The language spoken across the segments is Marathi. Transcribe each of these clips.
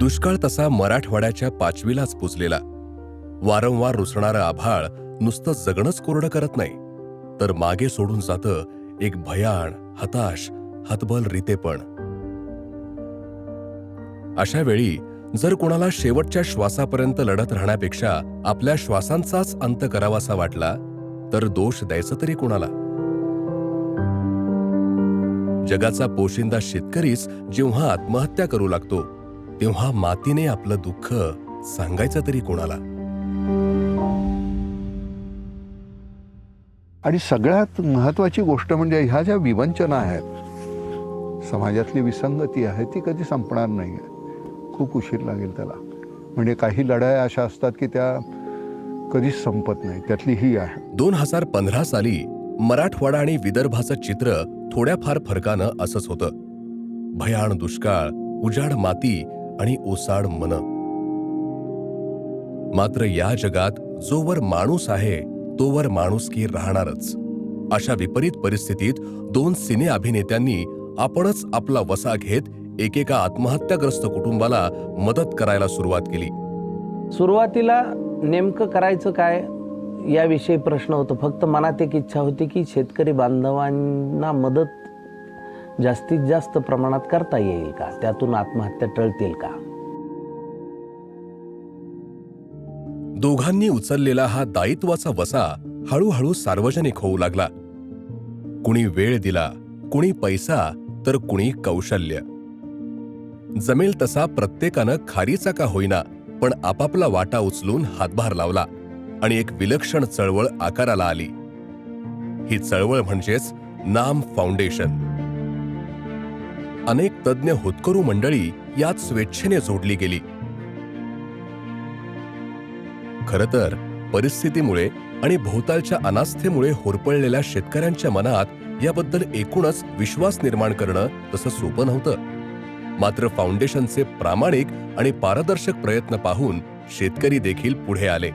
दुष्काळ तसा मराठवाड्याच्या पाचवीलाच पुजलेला. वारंवार रुसणारं आभाळ नुसतं जगणंच कोरडं करत नाही. तर मागे सोडून जातं एक भयाण हताश हतबल रीतेपण अशा वेळी जर कोणाला शेवटच्या श्वासापर्यंत लढत राहण्यापेक्षा आपल्या श्वासांचाच अंत करावासा वाटला तर दोष द्यायचं तरी कोणाला? जगाचा पोशिंदा शेतकरीच जेव्हा आत्महत्या करू लागतो तेव्हा मातीने आपलं दुःख सांगायचं तरी कोणाला? आणि सगळ्यात महत्वाची गोष्ट म्हणजे ह्या ज्या विवंचना आहेत समाजातली विसंगती आहे ती कधी संपणार नाही आहे खूप उशीर लागेल त्याला. म्हणजे काही लढाया अशा असतात की त्या कधीच संपत नाही त्यातली ही आहे. दोन हजार पंधरा साली मराठवाडा आणि विदर्भाचं चित्र थोड्याफार फरकानं असंच होतं. भयाण दुष्काळ उजाड माती आणि ओसाड मन. मात्र या जगात जोवर माणूस आहे तोवर माणुसकी राहणारच. अशा विपरीत परिस्थितीत दोन सिने अभिनेत्यांनी आपणच आपला वसा घेत एकेका आत्महत्याग्रस्त कुटुंबाला मदत करायला सुरुवात केली. सुरुवातीला नेमकं करायचं काय याविषयी प्रश्न होतो. फक्त मनात एक इच्छा होती की शेतकरी बांधवांना मदत जास्तीत जास्त प्रमाणात करता येईल का? त्यातून आत्महत्या टळतील का? दोघांनी उचललेला हा दायित्वाचा वसा हळूहळू सार्वजनिक होऊ लागला. कुणी वेळ दिला कुणी पैसा तर कुणी कौशल्य. जमेल तसा प्रत्येकानं खारीचा का होईना पण आपापला वाटा उचलून हातभार लावला आणि एक विलक्षण चळवळ आकाराला आली. ही चळवळ म्हणजेच नाम फाउंडेशन. अनेक तज्ज्ञ होतकरू मंडळी यात स्वेच्छेने जोडली गेली. खर तर परिस्थितीमुळे आणि भोवतालच्या अनास्थेमुळे होरपळलेल्या शेतकऱ्यांच्या मनात याबद्दल एकूणच विश्वास निर्माण करणं तसं सोपं नव्हतं. मात्र फाउंडेशनचे प्रामाणिक आणि पारदर्शक प्रयत्न पाहून शेतकरी देखील पुढे आले.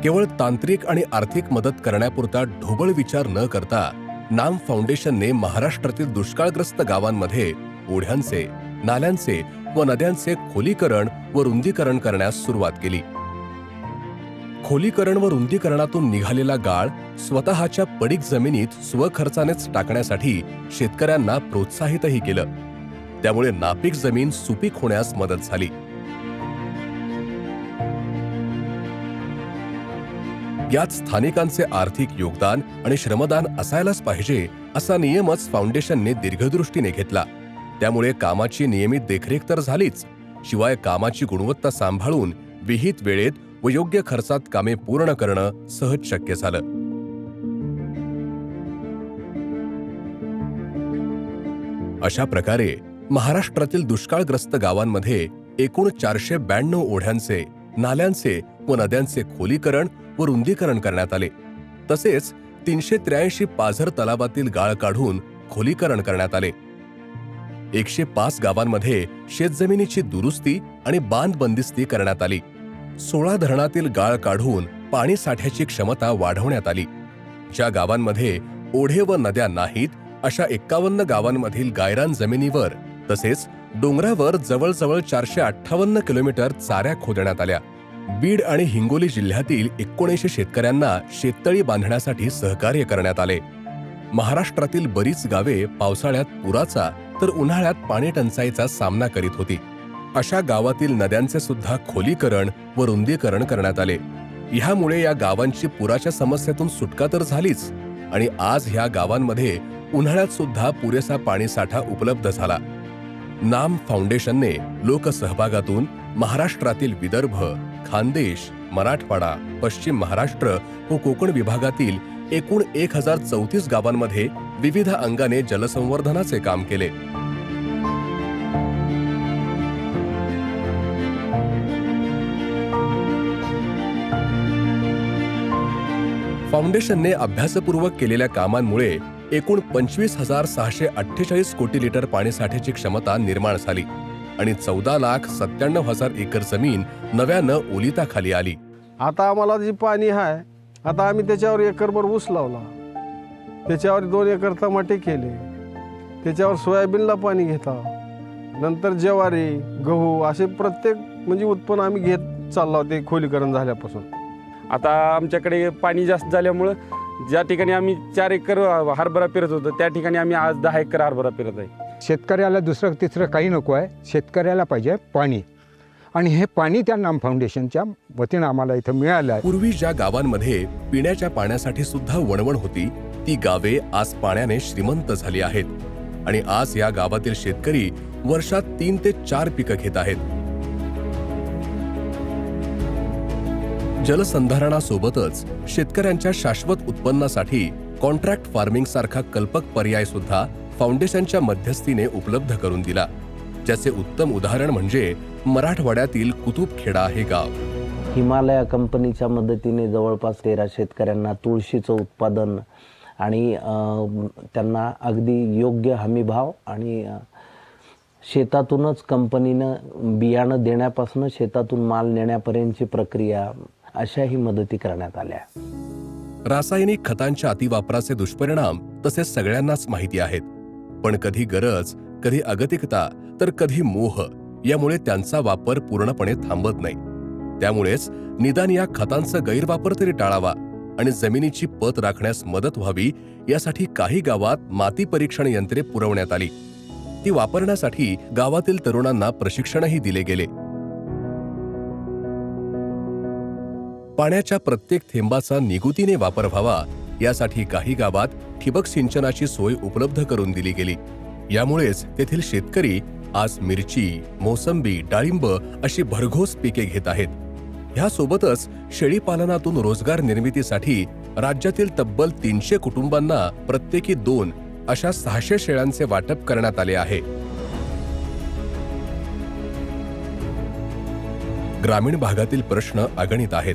केवळ तांत्रिक आणि आर्थिक मदत करण्यापुरता ढोबळ विचार न करता नाम फाउंडेशनने महाराष्ट्रातील दुष्काळग्रस्त गावांमध्ये ओढ्यांचे नाल्यांचे व नद्यांचे खोलीकरण व रुंदीकरण करण्यास सुरुवात केली. खोलीकरण व रुंदीकरणातून निघालेला गाळ स्वतःच्या पडीक जमिनीत स्वखर्चानेच टाकण्यासाठी शेतकऱ्यांना प्रोत्साहितही केलं. त्यामुळे नापीक जमीन सुपीक होण्यास मदत झाली. यात स्थानिकांचे आर्थिक योगदान आणि श्रमदान असायलाच पाहिजे असा नियमच फाउंडेशनने दीर्घदृष्टीने घेतला. त्यामुळे कामाची नियमित देखरेख तर झालीच. शिवाय कामाची गुणवत्ता सांभाळून विहित वेळेत व योग्य खर्चात कामे पूर्ण करणं सहज शक्य झालं. अशा प्रकारे महाराष्ट्रातील दुष्काळग्रस्त गावांमध्ये एकूण चारशे ब्याण्णव ओढ्यांचे नाल्यांचे व नद्यांचे खोलीकरण व रुंदीकरण करण्यात आले. तसेच तीनशे त्र्याऐंशी पाझर तलावातील गाळ काढून खोलीकरण करण्यात आले. एकशे पाच गावांमध्ये शेतजमिनीची दुरुस्ती आणि बांध बंदिस्ती करण्यात आली. सोळा धरणातील गाळ काढून पाणी साठ्याची क्षमता वाढवण्यात आली. ज्या गावांमध्ये ओढे व नद्या नाहीत अशा एक्कावन्न गावांमधील गायरान जमिनीवर तसेच डोंगरावर जवळजवळ चारशे अठ्ठावन्न किलोमीटर चाऱ्या खोदण्यात आल्या. बीड आणि हिंगोली जिल्ह्यातील एकोणीसशे शेतकऱ्यांना शेततळी बांधण्यासाठी सहकार्य करण्यात आले. महाराष्ट्रातील बरीच गावे पावसाळ्यात पुराचा तर उन्हाळ्यात पाणी टंचाईचा सामना करीत होती. अशा गावातील नद्यांचे सुद्धा खोलीकरण व रुंदीकरण करण्यात आले. ह्यामुळे या गावांची पुराच्या समस्येतून सुटका तर झालीच आणि आज ह्या गावांमध्ये उन्हाळ्यात सुद्धा पुरेसा पाणीसाठा उपलब्ध झाला. नाम फाउंडेशनने लोकसहभागातून महाराष्ट्रातील विदर्भ खानदेश मराठवाडा पश्चिम महाराष्ट्र व कोकण विभागातील एकूण एक हजार चौतीस गावांमध्ये विविध अंगाने जलसंवर्धनाचे काम केले. फाउंडेशनने अभ्यासपूर्वक केलेल्या कामांमुळे एकूण पंचवीस हजार सहाशे अठ्ठेचाळीस कोटी लिटर पाणीसाठ्याची क्षमता निर्माण झाली आणि चौदा लाख सत्त्याण्णव हजार एकर जमीन नव्यानं ओलिताखाली आली. आता आम्हाला जी पाणी आहे आता आम्ही त्याच्यावर एकरभर ऊस लावला. त्याच्यावर दोन एकर टमाटे केले. त्याच्यावर सोयाबीनला पाणी घेता नंतर ज्वारी गहू असे प्रत्येक म्हणजे उत्पन्न आम्ही घेत चाललो ते खोलीकरण झाल्यापासून. आता आमच्याकडे पाणी जास्त झाल्यामुळं ज्या ठिकाणी आम्ही चार एकर हरभरा पेरत होतो त्या ठिकाणी आम्ही आज दहा एकर हरभरा पेरत आहे. शेतकऱ्याला दुसरं तिसरं काही नको आहे. शेतकऱ्याला पाहिजे पाणी. आणि हे पाणी त्या नाम फाउंडेशनच्या वतीनं आम्हाला इथं मिळालं आहे. पूर्वी ज्या गावांमध्ये पिण्याच्या पाण्यासाठी सुद्धा वणवण होती ती गावे आज पाण्याने श्रीमंत झाली आहेत. आणि आज या गावातील शेतकरी वर्षात तीन ते चार पिकं घेत आहेत. जलसंधारणासोबतच शेतकऱ्यांच्या शाश्वत उत्पन्नासाठी कॉन्ट्रॅक्ट फार्मिंग सारखा कल्पक पर्याय सुद्धा फाउंडेशनच्या मध्यस्थीने उपलब्ध करून दिला. ज्याचे उत्तम उदाहरण म्हणजे मराठवाड्यातील कुतुबखेडा हे गाव. हिमालया कंपनीच्या मदतीने जवळपास तेरा शेतकऱ्यांना तुळशीचं उत्पादन आणि त्यांना अगदी योग्य हमीभाव आणि शेतातूनच कंपनीनं बियाणं देण्यापासून शेतातून माल नेण्यापर्यंतची प्रक्रिया अशाही मदती करण्यात आल्या. रासायनिक खतांच्या अतिवापराचे दुष्परिणाम तसेच सगळ्यांनाच माहिती आहेत. पण कधी गरज कधी अगतिकता तर कधी मोह यामुळे त्यांचा वापर पूर्णपणे थांबत नाही. त्यामुळेच निदान या खतांचा गैरवापर तरी टाळावा आणि जमिनीची पत राखण्यास मदत व्हावी यासाठी काही गावात माती परीक्षण यंत्रे पुरवण्यात आली. ती वापरण्यासाठी गावातील तरुणांना प्रशिक्षणही दिले गेले. पाण्याच्या प्रत्येक थेंबाचा निगुतीने वापर व्हावा यासाठी काही गावात ठिबक सिंचनाची सोय उपलब्ध करून दिली गेली. यामुळेच तेथील शेतकरी आज मिरची मोसंबी डाळिंब अशी भरघोस पिके घेत आहेत. ह्यासोबतच शेळीपालनातून रोजगार निर्मितीसाठी राज्यातील तब्बल तीनशे कुटुंबांना प्रत्येकी दोन अशा सहाशे शेळ्यांचे वाटप करण्यात आले आहे. ग्रामीण भागातील प्रश्न अगणित आहेत.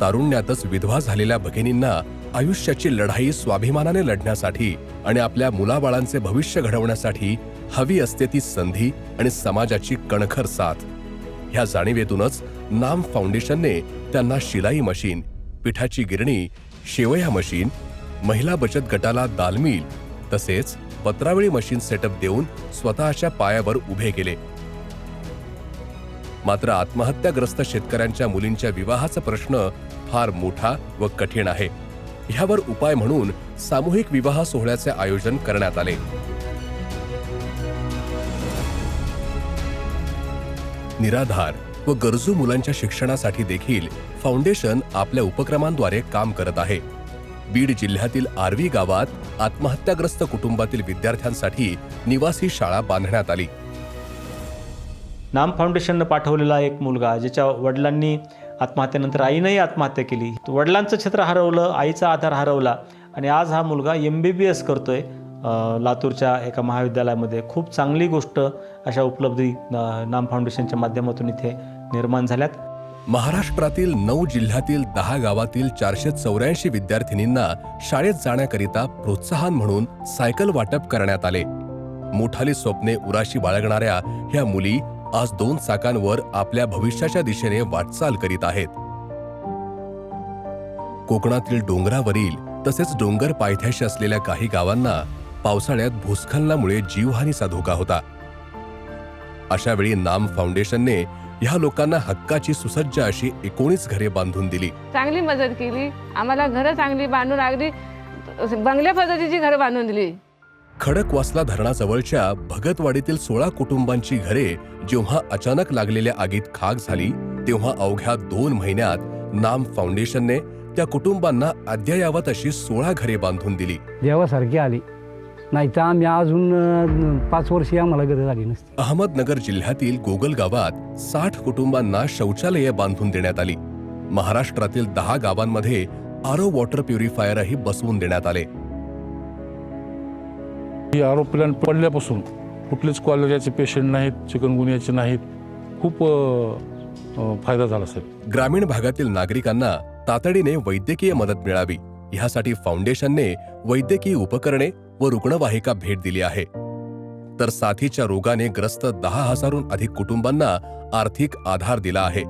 तारुण्यातच विधवा झालेल्या भगिनींना आयुष्याची लढाई स्वाभिमानाने लढण्यासाठी आणि आपल्या मुलाबाळांचे भविष्य घडवण्यासाठी हवी असते ती संधी आणि समाजाची कणखर साथ. ह्या जाणीवेतूनच नाम फाउंडेशनने त्यांना शिलाई मशीन पिठाची गिरणी शेवया मशीन महिला बचत गटाला दालमील तसेच पत्रावळी मशीन सेटअप देऊन स्वतःच्या पायावर उभे केले. मात्र आत्महत्याग्रस्त शेतकऱ्यांच्या मुलींच्या विवाहाचा प्रश्न फार मोठा व कठीण आहे. ह्यावर उपाय म्हणून सामूहिक विवाह सोहळ्याचे आयोजन करण्यात आले. निराधार व गरजू मुलांच्या शिक्षणासाठी देखील फाउंडेशन आपल्या उपक्रमांद्वारे काम करत आहे. बीड जिल्ह्यातील आर्वी गावात आत्महत्याग्रस्त कुटुंबातील विद्यार्थ्यांसाठी निवासी शाळा बांधण्यात आली. नाम फाउंडेशननं पाठवलेला एक मुलगा ज्याच्या वडिलांनी आत्महत्येनंतर आईनंही आत्महत्या केली. वडिलांचं छत्र हरवलं आईचा आधार हरवला आणि आज हा मुलगा एम बी बी एस करतोय आहे लातूरच्या एका महाविद्यालयामध्ये. खूप चांगली गोष्ट अशा उपलब्धी नाम फाउंडेशनच्या माध्यमातून इथे निर्माण झाल्यात. महाराष्ट्रातील नऊ जिल्ह्यातील दहा गावातील चारशे चौऱ्याऐंशी विद्यार्थिनींना शाळेत जाण्याकरिता प्रोत्साहन म्हणून सायकल वाटप करण्यात आले. मोठाली स्वप्ने उराशी बाळगणाऱ्या ह्या मुली आज दोन चाकांवर आपल्या भविष्याच्या दिशेने वाटचाल करीत आहेत. कोकणातील डोंगरावरील तसेच डोंगर पायथ्याशी असलेल्या काही गावांना पावसाळ्यात भूस्खलनामुळे जीवहानीचा धोका होता. अशावेळी नाम फाउंडेशनने ह्या लोकांना हक्काची सुसज्ज अशी एकोणीस घरे बांधून दिली. चांगली मदत केली. आम्हाला घरं चांगली बांधून अगदी बंगल्या पद्धतीची घरं बांधून दिली. खडकवासला धरणाजवळच्या भगतवाडीतील सोळा कुटुंबांची घरे जेव्हा अचानक लागलेल्या आगीत खाक झाली तेव्हा अवघ्या दोन महिन्यात नाम फाउंडेशनने त्या कुटुंबांना अद्ययावत अशी सोळा घरे बांधून दिली. देवासारखी आली. नाही तर आम्ही अजून अं, पाच वर्षी आम्हाला गरज आली नसती. अहमदनगर जिल्ह्यातील गोगल गावात साठ कुटुंबांना शौचालये बांधून देण्यात आली. महाराष्ट्रातील दहा गावांमध्ये आरो वॉटर प्युरिफायरही बसवून देण्यात आले. ही आरोपीला पडल्यापासून कुठलेच कॉलेजाचे पेशंट नाहीत चिकनगुनियाचे नाहीत. खूप फायदा झाला साहेब. ग्रामीण भागातील नागरिकांना तातडीने वैद्यकीय मदत मिळावी. ह्यासाठी फाउंडेशनने वैद्यकीय उपकरणे व रुग्णवाहिका भेट दिली आहे. तर साथीच्या रोगाने ग्रस्त दहा हजारहून अधिक कुटुंबांना आर्थिक आधार दिला आहे.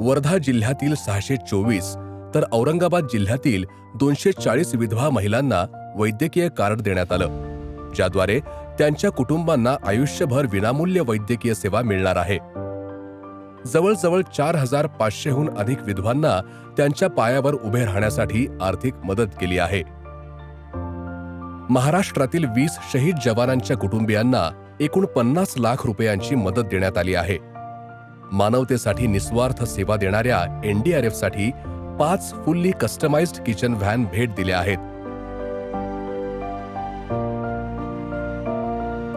वर्धा जिल्ह्यातील सहाशे चोवीस तर औरंगाबाद जिल्ह्यातील दोनशे चाळीस विधवा महिलांना वैद्यकीय कार्ड देण्यात आलं. ज्याद्वारे त्यांच्या कुटुंबांना आयुष्यभर विनामूल्य वैद्यकीय सेवा मिळणार आहे. जवळजवळ चार हजार पाचशेहून अधिक विधवांना त्यांच्या पायावर उभे राहण्यासाठी आर्थिक मदत केली आहे. महाराष्ट्रातील वीस शहीद जवानांच्या कुटुंबियांना एकूण पन्नास लाख रुपयांची मदत देण्यात आली आहे. मानवतेसाठी निस्वार्थ सेवा देणाऱ्या एनडीआरएफसाठी पाच फुल्ली कस्टमाइज्ड किचन व्हॅन भेट दिल्या आहेत.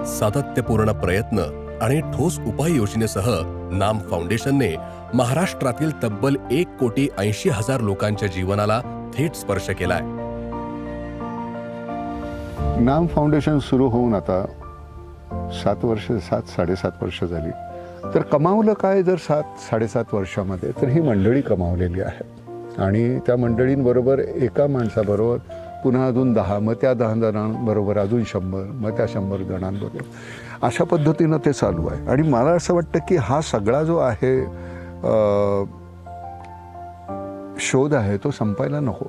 सातत्यपूर्ण प्रयत्न आणि ठोस उपाययोजनेसह नाम फाउंडेशनने महाराष्ट्रातील तब्बल एक कोटी ऐंशी हजार लोकांच्या जीवनाला थेट स्पर्श केलाय. नाम फाउंडेशन सुरू होऊन आता सात वर्ष सात साडेसात वर्ष झाली. तर कमावलं काय जर सात साडेसात वर्षामध्ये? तर ही मंडळी कमावलेली आहे आणि त्या मंडळींबरोबर एका माणसाबरोबर पुन्हा अजून दहा मग त्या दहा जणांबरोबर अजून शंभर मग त्या शंभर जणांबरोबर. अशा पद्धतीनं ते चालू आहे. आणि मला असं वाटतं की हा सगळा जो आहे शोध आहे तो संपायला नको.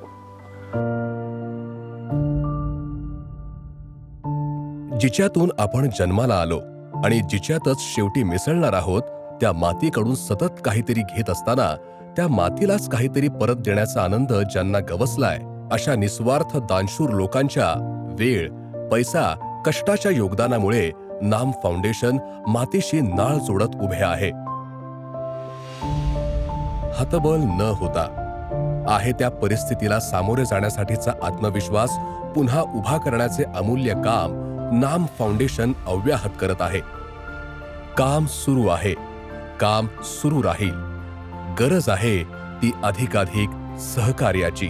जिच्यातून आपण जन्माला आलो आणि जिच्यातच शेवटी मिसळणार आहोत त्या मातीकडून सतत काहीतरी घेत असताना त्या मातीलाच काहीतरी परत देण्याचा आनंद ज्यांना गवसलाय अशा निस्वार्थ दानशूर लोकांच्या वेळ पैसा कष्टाच्या योगदानामुळे नाम फाउंडेशन मातीशी नाळ जोडत उभे आहे. हतबल न होता आहे त्या परिस्थितीला सामोरे जाण्यासाठीचा आत्मविश्वास पुन्हा उभा करण्याचे अमूल्य काम नाम फाउंडेशन अव्याहत करत आहे. काम सुरू आहे काम सुरू राहील. गरज आहे ती अधिकाधिक सहकार्याची.